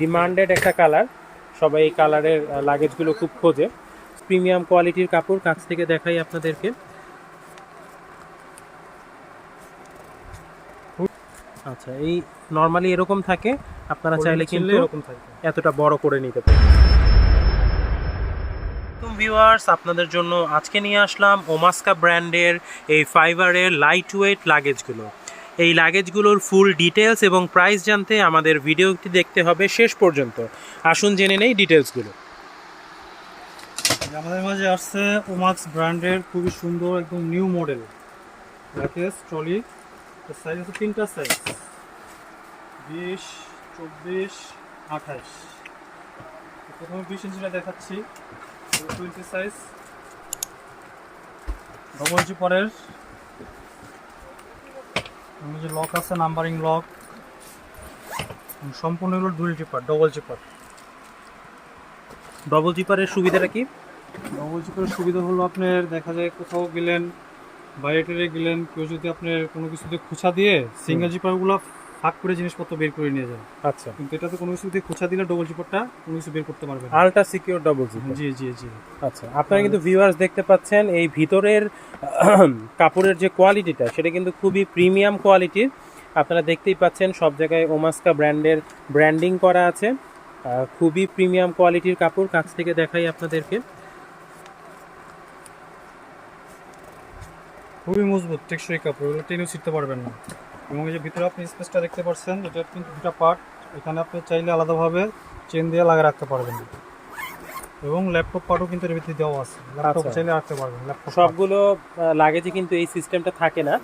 Demanded একটা colour সবাই এই কালারের লাগেজগুলো খুব খোঁজে। প্রিমিয়াম কোয়ালিটির কাপড় কাছ থেকে দেখাই আপনাদেরকে। আচ্ছা এই নর্মালি এরকম থাকে। আপনারা চাইলে কিন্তু এরকম থাকে। এতটা বড় করে নিতে পারেন। ভিউয়ার্স আপনাদের জন্য আজকে নিয়ে আসলাম ওমাস্কা ব্র্যান্ডের এই ফাইবারের লাইট ওয়েট লাগেজগুলো এই লাগেজগুলোর ফুল ডিটেলস এবং প্রাইস জানতে আমাদের ভিডিওটি দেখতে হবে শেষ পর্যন্ত। আসুন জেনে নেই ডিটেলসগুলো আমাদের মাঝে আসছে ওমাক্স ব্র্যান্ডের খুবই সুন্দর, একদম নিউ মডেল ল্যাকেস ট্রলি সাইজ আছে তিনটা সাইজ বিশ, চব্বিশ, আঠাশ। প্রথমে বিশ ইঞ্চিটা দেখাচ্ছি। টোয়েন্টি সাইজ ডবল ইঞ্চি পরের। যে লক আছে নাম্বারিং লক সম্পূর্ণ হলো dual zipper double zipper double জিপারের সুবিধাটা কি? ডবল জিপারের সুবিধা হলো আপনার দেখা যায় কোথাও গেলেন বাইরে টেরে গেলেন কেউ যদি আপনার কোনো কিছুতে খুঁচা দিয়ে সিঙ্গেল জিপারগুলো ফাঁক করে জিনিসপত্র বের করে নিয়ে যায়। আচ্ছা। কিন্তু এটাতে কোনো কিছু দিয়ে খোঁচা দিলে ডবল জিপারটা কোনো কিছু বের করতে পারবে না। আলট্রা সিকিউর ডবল জিপার জি জি জি। আচ্ছা আপনারা কিন্তু ভিউয়ার্স দেখতে পাচ্ছেন এই ভিতরের কাপড়ের যে কোয়ালিটিটা সেটা কিন্তু খুবই প্রিমিয়াম কোয়ালিটির আপনারা দেখতেই পাচ্ছেন সব জায়গায় ওমাস্কা ব্র্যান্ডের ব্র্যান্ডিং করা আছে। খুবই প্রিমিয়াম কোয়ালিটির কাপড় কাছ থেকে দেখাই আপনাদেরকে। খুবই মজবুত টেকসই কাপড় এগুলো টেনেও ছিটতে পারবেন না। এবং এই যে ভিতরে আপনি স্পেসটা দেখতে পাচ্ছেন এটা কিন্তু দুটা পার্ট। এখানে আপনি চাইলে আলাদাভাবে চেন দিয়ে লাগিয়ে রাখতে পারবেন। এবং ল্যাপটপ পার্টও কিন্তু এর ভিতরে দেওয়া আছে। ল্যাপটপ আচ্ছা। চাইলে রাখতে পারবেন ল্যাপটপ সবগুলো লাগেজে কিন্তু এই সিস্টেমটা থাকে না।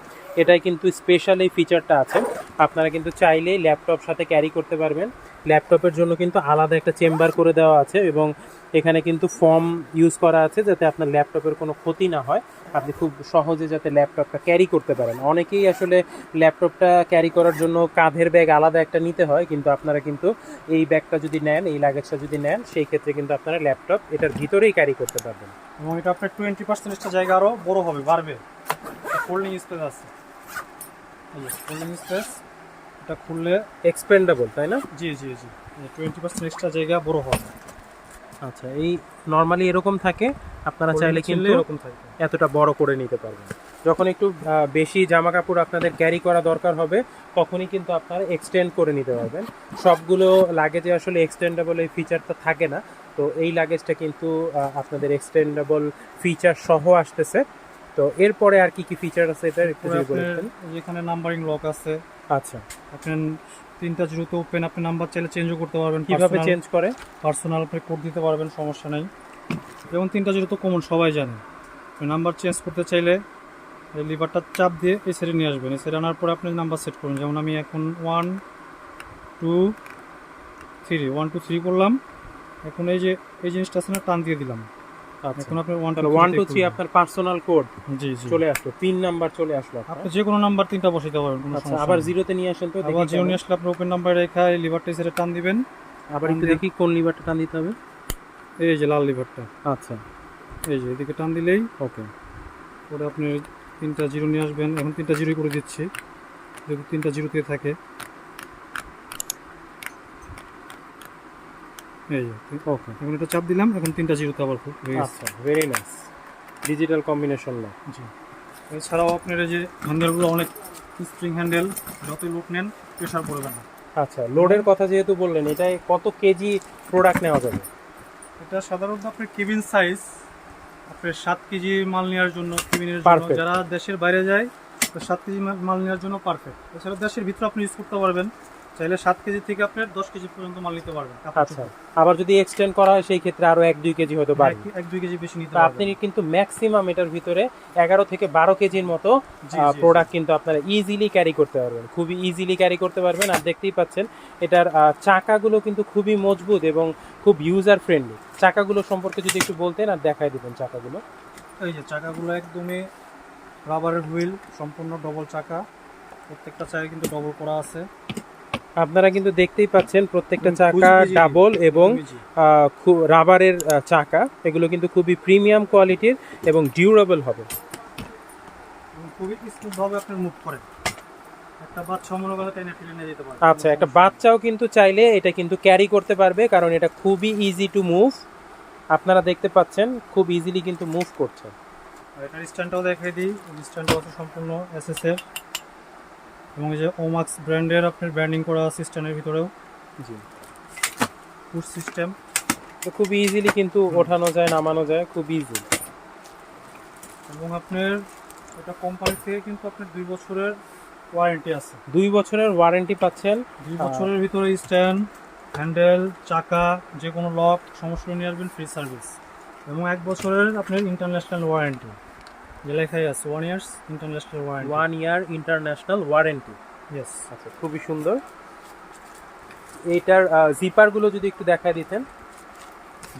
এটাই কিন্তু স্পেশাল এই ফিচারটা আছে। আপনারা কিন্তু চাইলেই ল্যাপটপ সাথে ক্যারি করতে পারবেন। ল্যাপটপের জন্য কিন্তু আলাদা একটা চেম্বার করে দেওয়া আছে এবং এখানে কিন্তু ফর্ম ইউজ করা আছে যাতে আপনার ল্যাপটপের কোনো ক্ষতি না হয়। আপনি খুব সহজে যাতে ল্যাপটপটা ক্যারি করতে পারেন। অনেকেই আসলে ল্যাপটপটা ক্যারি করার জন্য কাঁধের ব্যাগ আলাদা একটা নিতে হয়, কিন্তু আপনারা কিন্তু এই ব্যাগটা যদি নেন, এই লাগেজটা যদি নেন, সেই ক্ষেত্রে কিন্তু আপনারা ল্যাপটপ এটার ভিতরেই ক্যারি করতে পারবেন। এবং এটা আপনার টোয়েন্টি পার্সেন্টটা জায়গা আরও বড় হবে, বাড়বে। ফোল্ডিং স্পেস আছে। ফোল্ডিং স্পেস এটা খুললে এক্সপেন্ডেবল তাই না? জি জি জি। টোয়েন্টি পার্সেন্ট এক্সট্রা জায়গা বড় হবে আচ্ছা এই নর্মালি এরকম থাকে আপনারা চাইলে কিন্তু এরকম থাকবে এতটা বড় করে নিতে পারবেন। যখন একটু বেশি জামা কাপড় আপনাদের ক্যারি করা দরকার হবে তখনই কিন্তু আপনারা এক্সটেন্ড করে নিতে পারবেন। সবগুলো লাগেজে আসলে এক্সটেন্ডেবল এই ফিচারটা থাকে না। তো এই লাগেজটা কিন্তু আপনাদের এক্সটেন্ডেবল ফিচার সহ আসতেছে। তো এরপরে আর কি কি ফিচার আছে এটা একটু যদি বলে আপনার দিতেন। এখানে নাম্বারিং লক আছে আচ্ছা। আপনি তিনটা জিরোতে ওপেন আপনি নাম্বার চাইলে চেঞ্জও করতে পারবেন কীভাবে চেঞ্জ করে? পার্সোনাল আপনি কোড দিতে পারবেন সমস্যা নাই। যেমন তিনটা জিরো তো কমন সবাই জানে। নাম্বার চেঞ্জ করতে চাইলে এই লিভারটা চাপ দিয়ে এই সাইডে নিয়ে আসবেন। এই সাইডে আনার পরে আপনি নাম্বার সেট করুন। যেমন আমি এখন one two three one two three করলাম। এখন এই যে এই জিনিসটা আছে না টান দিয়ে দিলাম। এখন আপনি ওয়ান ওয়ান টু থ্রি আপনার পার্সোনাল কোড জি জি। চলে আসলো পিন নাম্বার চলে আসলো আপনি যে কোনো নাম্বার তিনটা বসাইতে পারবেন কোনো আচ্ছা সমস্যা আবার জিরোতে নিয়ে আসেন তো আবার জিরো নিয়ে আসলে আপনি ওপেন নাম্বার রেখা লিভারটা সেটা টান দিবেন। আবার একটু দেখি কোন লিভারটা টান দিতে হবে। এই যে লাল লিভারটা আচ্ছা। এই যে এদিকে টান দিলেই ওকে। পরে আপনি তিনটা জিরো নিয়ে আসবেন। এখন তিনটা জিরো করে দিচ্ছি। যদি তিনটা জিরোতে থাকে এই ওকে এখন এটা চাপ দিলাম এখন তিনটা জিরোতে আবার গেছে। আচ্ছা ভেরি নাইস ডিজিটাল কম্বিনেশন না জি। এছাড়াও আপনার যে হ্যান্ডেলগুলো অনেক স্প্রিং হ্যান্ডেল যতই লোক নেন প্রেশার পড়বে না। আচ্ছা লোডের কথা যেহেতু বললেন এটাই কত কেজি প্রোডাক্ট নেওয়া যাবে? এটা সাধারণত আপনার কেবিন সাইজ আপনার সাত কেজি মাল নেওয়ার জন্য কেবিনের জন্য যারা দেশের বাইরে যায় তো সাত কেজি মাল- মাল নেওয়ার জন্য পারফেক্ট এছাড়া দেশের ভিতরে আপনি ইউজ করতে পারবেন। চাইলে সাত কেজি থেকে আপনার দশ কেজি পর্যন্ত মাল নিতে পারবেন। আচ্ছা। আবার যদি এক্সটেন্ড করা হয় সেই ক্ষেত্রে আরও এক দুই কেজি হয়তো চোপড়। বাড়বে। এক- দুই কেজি বেশি নিতে আপনি কিন্তু ম্যাক্সিমাম এটার ভিতরে এগারো থেকে বারো কেজির মতো প্রোডাক্ট কিন্তু আপনারা ইজিলি ক্যারি করতে পারবেন। খুবই ইজিলি ক্যারি করতে পারবেন। আর দেখতেই পাচ্ছেন এটার চাকাগুলো কিন্তু খুবই মজবুত এবং খুব ইউজার ফ্রেন্ডলি চাকাগুলো সম্পর্কে যদি একটু বলতেন আর দেখাই দিবেন চাকাগুলো। এই যে চাকাগুলো একদমই রাবারের হুইল সম্পূর্ণ ডবল চাকা। প্রত্যেকটা চাকা কিন্তু ডবল করা আছে। আপনারা কিন্তু দেখতেই পাচ্ছেন প্রত্যেকটা চাকা ডাবল এবং রাবারের চাকা। এগুলো কিন্তু খুবই প্রিমিয়াম কোয়ালিটির এবং ডিউরেবল হবে। খুবই স্মুথ আপনি মুভ করেন। আচ্ছা একটা বাচ্চাও কিন্তু চাইলে এটা কিন্তু ক্যারি করতে পারবে কারণ এটা খুবই ইজি টু মুভ আপনারা দেখতে পাচ্ছেন খুব ইজিলি কিন্তু মুভ করছে। এটার স্ট্যান্ডটাও দেখাই দিই। স্ট্যান্ডটা সম্পূর্ণ এসএস এর এবং এই যে ওমাক্স ব্র্যান্ডের আপনার ব্র্যান্ডিং করা আছে স্ট্যান্ডের ভিতরেও। জি। পুশ সিস্টেম তো খুব ইজিলি কিন্তু ওঠানো যায় নামানো যায় খুব ইজি এবং আপনার এটা কোম্পানি থেকে কিন্তু আপনার দুই বছরের ওয়ারেন্টি আছে। দুই বছরের ওয়ারেন্টি পাচ্ছেন। দুই বছরের ভিতরে স্ট্যান্ড হ্যান্ডেল চাকা যে কোনো লক সমস্যা নিয়ে আসবেন ফ্রি সার্ভিস এবং এক বছরের আপনার ইন্টারন্যাশনাল ওয়ারেন্টি যে লেখাই আছে one years international warranty one year international warranty yes আচ্ছা খুবই সুন্দর। এইটার জিপারগুলো যদি একটু দেখা দিতেন।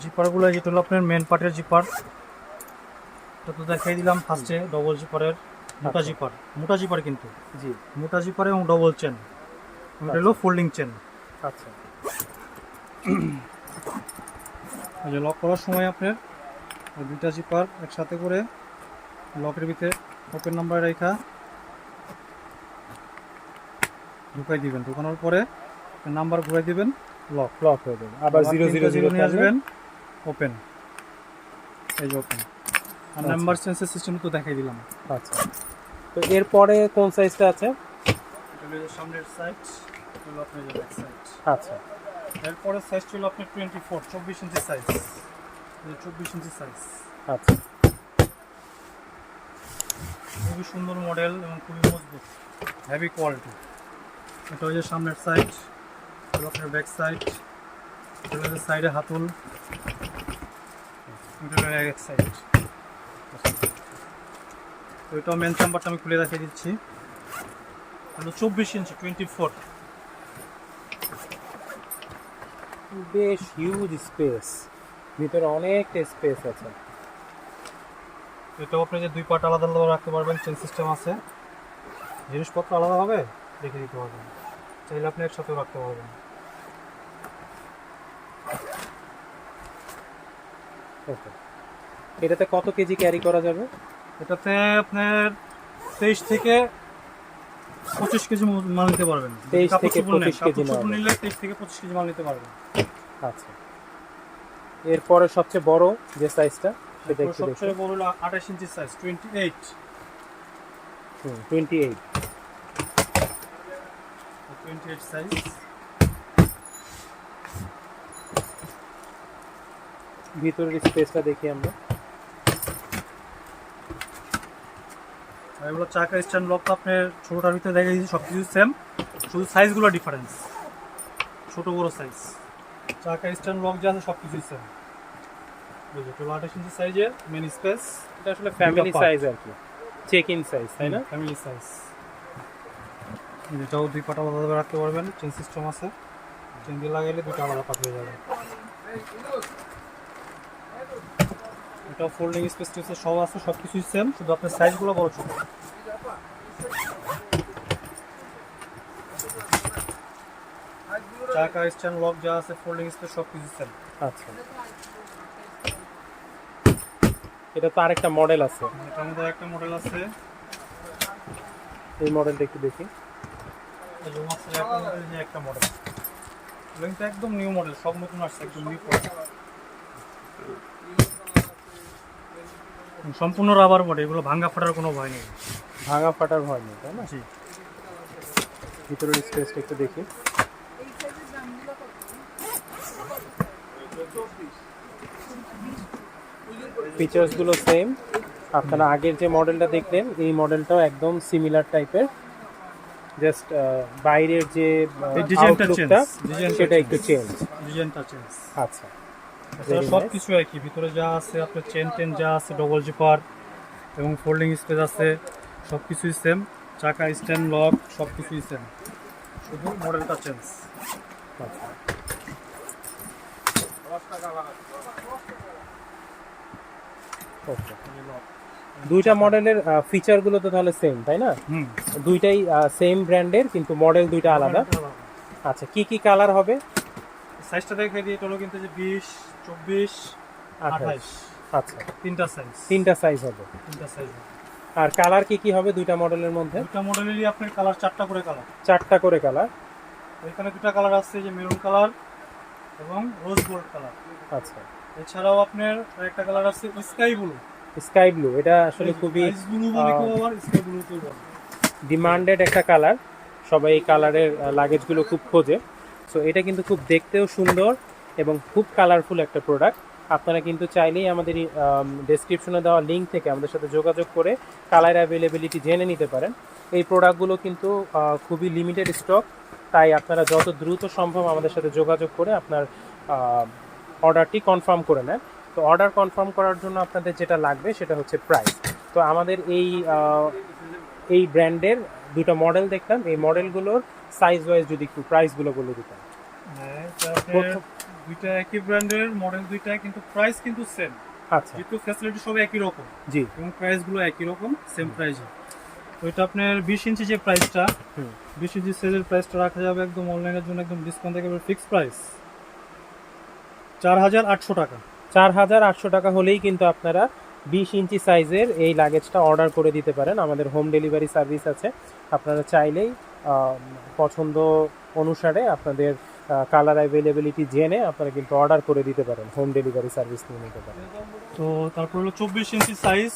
জিপারগুলো যেটা হলো আপনার মেন পার্টের জিপার এটা তো দেখাই দিলাম ফার্স্টে ডবল জিপারের মোটা আচ্ছা। জিপার মোটা জিপার কিন্তু। জি। মোটা জিপার এবং ডবল চেন এটা হলো ফোল্ডিং চেন আচ্ছা। লক করার সময় আপনার দুইটা জিপার একসাথে করে লকের ভিতরে ওপেন নাম্বার রেখা। ঢুকাই দিবেন। ঢুকানোর পরে নাম্বার ঘুরাই দিবেন লক লক হয়ে যাবে। আবার জিরো জিরো জিরো নিয়ে আসবেন ওপেন এই যে ওপেন আর। নাম্বার সেন্সর সিস্টেম তো দেখাই দিলাম। আচ্ছা। তো এরপরে কোন সাইজটা আছে? সামনের আপনার ব্যাক সাইড আচ্ছা। এরপরে সাইজ ছিল আপনার টোয়েন্টি ফোর চব্বিশ ইঞ্চি সাইজ চব্বিশ ইঞ্চি সাইজ আচ্ছা। খুবই সুন্দর মডেল এবং খুবই মজবুত হেভি কোয়ালিটি এটা হচ্ছে সামনের সাইড আপনার ব্যাক সাইড এটা হচ্ছে সাইডে হাতুল। এক সাইড তো এটা মেন চাম্বারটা আমি খুলে দেখিয়ে দিচ্ছি। হলো চব্বিশ ইঞ্চি টোয়েন্টি ফোর বেশ হিউজ স্পেস ভিতরে অনেকটা স্পেস আছে। এটাও আপনি যে দুই পার্ট আলাদা আলাদা রাখতে পারবেন চেন সিস্টেম আছে। জিনিসপত্র আলাদা হবে রেখে দিতে পারবেন। চাইলে আপনি একসাথেও রাখতে পারবেন। ওকে। এটাতে কত কেজি ক্যারি করা যাবে? এটাতে আপনার তেইশ থেকে পঁচিশ কেজি মাল নিতে পারবেন। 23 কাপড় থেকে 25 কেজি নিলে তেইশ থেকে পঁচিশ কেজি মাল নিতে পারবেন। আচ্ছা। এরপরে সবচেয়ে বড় যে সাইজটা সেটা একটু সবচেয়ে বড় হলো inch size twenty eight twenty eight twenty eight size ভিতরের স্পেসটা দেখি আমরা। এগুলো চাকা স্ট্যান্ড লক আপনার ছোটোটার ভিতরে দেখা দিয়েছি সব কিছু সেম শুধু সাইজগুলো ডিফারেন্স ছোট বড় সাইজ চাকা স্ট্যান্ড লক যা আছে সব কিছুই সেম আঠাশ ইঞ্চি সাইজের মেন স্পেস এটা আসলে ফ্যামিলি সাইজ আর কি। চেক ইন সাইজ তাই না? ফ্যামিলি সাইজ এটাও দুই পাটা আলাদা রাখতে পারবেন। চেন সিস্টেম আছে। চেন দিয়ে লাগাইলে দুটো আলাদা পাট হয়ে যাবে। এটাও ফোল্ডিং স্পেস সব আছে সব কিছুই সেম শুধু আপনার সাইজগুলো বড় ছোট। চাকা স্ট্যান্ড লক যা আছে ফোল্ডিং স্পেস সব কিছু সেম আচ্ছা। এটা তো আরেকটা মডেল আছে। এটার মধ্যে একটা মডেল আছে। এই মডেলটা একটু দেখি। একটা মডেল কিন্তু একদম নিউ মডেল সব নতুন আসছে একদম নিউ সম্পূর্ণ রাবার বডি এগুলো ভাঙ্গা ফাটার কোনো ভয় নেই। ভাঙা ফাটার ভয় নেই তাই না? ভিতরের স্পেসটা একটু দেখি। ফিচার্সগুলো সেম আপনারা আগের যে মডেলটা দেখলেন এই মডেলটাও একদম সিমিলার টাইপের জাস্ট বাইরের যে ডিজাইনটা আউটলুকটা সেটা একটু চেঞ্জ ডিজাইনটা চেঞ্জ আচ্ছা। এছাড়া সব. কিছু একই। ভিতরে যা আছে আপনার চেন টেন যা আছে ডবল জিপার এবং ফোল্ডিং স্পেস আছে সব কিছুই সেম চাকা স্ট্যান্ড লক সব কিছুই সেম শুধু মডেলটা চেঞ্জ আচ্ছা। Okay. দুইটা মডেলের ফিচারগুলো তো তাহলে সেম তাই না? হুম। দুইটাই সেম ব্র্যান্ডের কিন্তু মডেল দুইটা আলাদা। আচ্ছা কি কি কালার হবে? সাইজটা দেখে দিয়ে হলো কিন্তু যে বিশ চব্বিশ আঠাশ। আচ্ছা। তিনটা সাইজ তিনটা সাইজ হবে। তিনটা সাইজ আর কালার কি কি হবে দুইটা মডেলের মধ্যে? দুটা মডেলেরই আপনার কালার চারটা করে কালার চারটা করে কালার এখানে দুটা কালার আছে যে মেরুন কালার এবং রোজ গোল্ড কালার আচ্ছা। এছাড়াও আপনার একটা কালার আছে স্কাই ব্লু স্কাই ব্লু এটা আসলে খুবই ডিমান্ডেড একটা কালার সবাই এই কালারের লাগেজগুলো খুব খোঁজে। সো এটা কিন্তু খুব দেখতেও সুন্দর এবং খুব কালারফুল একটা প্রোডাক্ট আপনারা কিন্তু চাইলেই আমাদের ডেসক্রিপশনে দেওয়া লিঙ্ক থেকে আমাদের সাথে যোগাযোগ করে কালার অ্যাভেলেবিলিটি জেনে নিতে পারেন। এই প্রোডাক্টগুলো কিন্তু খুবই লিমিটেড স্টক তাই আপনারা যত দ্রুত সম্ভব আমাদের সাথে যোগাযোগ করে আপনার অর্ডারটি কনফার্ম করে নেন। তো অর্ডার কনফার্ম করার জন্য আপনাদের যেটা লাগবে সেটা হচ্ছে প্রাইস তো আমাদের এই এই ব্র্যান্ডের দুটো মডেল দেখলাম। এই মডেলগুলোর সাইজ ওয়াইজ যদি একটু প্রাইসগুলো বলে দিতাম হ্যাঁ দুইটা একই ব্র্যান্ডের মডেল দুইটা কিন্তু প্রাইস কিন্তু সেম আচ্ছা। যেহেতু ফ্যাসিলিটি সব একই রকম। জি। এবং প্রাইসগুলো একই রকম সেম প্রাইসে এটা আপনার বিশ ইঞ্চি যে প্রাইসটা। বিশ ইঞ্চি সাইজের প্রাইসটা রাখা যাবে একদম অনলাইনের জন্য একদম ডিসকাউন্ট থেকে ফিক্স প্রাইস চার হাজার আটশো টাকা। চার হাজার আটশো টাকা হলেই কিন্তু আপনারা বিশ ইঞ্চি সাইজের এই লাগেজটা অর্ডার করে দিতে পারেন। আমাদের হোম ডেলিভারি সার্ভিস আছে। আপনারা চাইলেই পছন্দ অনুসারে আপনাদের কালার অ্যাভেলেবিলিটি জেনে আপনারা কিন্তু অর্ডার করে দিতে পারেন। হোম ডেলিভারি সার্ভিস নিয়ে নিতে পারেন। তো তারপর হলো চব্বিশ ইঞ্চি সাইজ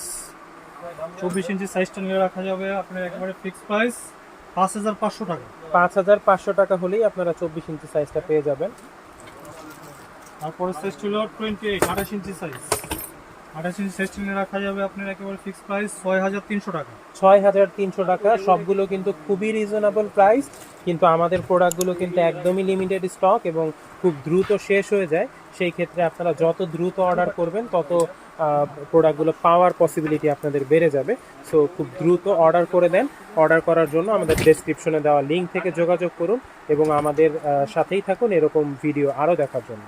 চব্বিশ ইঞ্চি সাইজটা নিয়ে রাখা যাবে আপনার একেবারে ফিক্স প্রাইস পাঁচ হাজার পাঁচশো টাকা। পাঁচ হাজার পাঁচশো টাকা হলেই আপনারা চব্বিশ ইঞ্চি সাইজটা পেয়ে যাবেন। তারপরে সাইজ ছিল টোয়েন্টি এইট আঠাশ ইঞ্চি সাইজ আঠাশ ইঞ্চি সাইজটা নিয়ে রাখা যাবে আপনার একেবারে ফিক্স প্রাইস ছয় হাজার তিনশো টাকা। ছয় হাজার তিনশো টাকা। সবগুলো কিন্তু খুবই রিজনেবল প্রাইস কিন্তু আমাদের প্রোডাক্টগুলো কিন্তু একদমই লিমিটেড স্টক এবং খুব দ্রুত শেষ হয়ে যায়। সেই ক্ষেত্রে আপনারা যত দ্রুত অর্ডার করবেন, তত প্রোডাক্টগুলো পাওয়ার পসিবিলিটি আপনাদের বেড়ে যাবে। সো খুব দ্রুত অর্ডার করে দেন। অর্ডার করার জন্য আমাদের ডেসক্রিপশনে দেওয়া লিঙ্ক থেকে যোগাযোগ করুন এবং আমাদের সাথেই থাকুন এরকম ভিডিও আরও দেখার জন্য।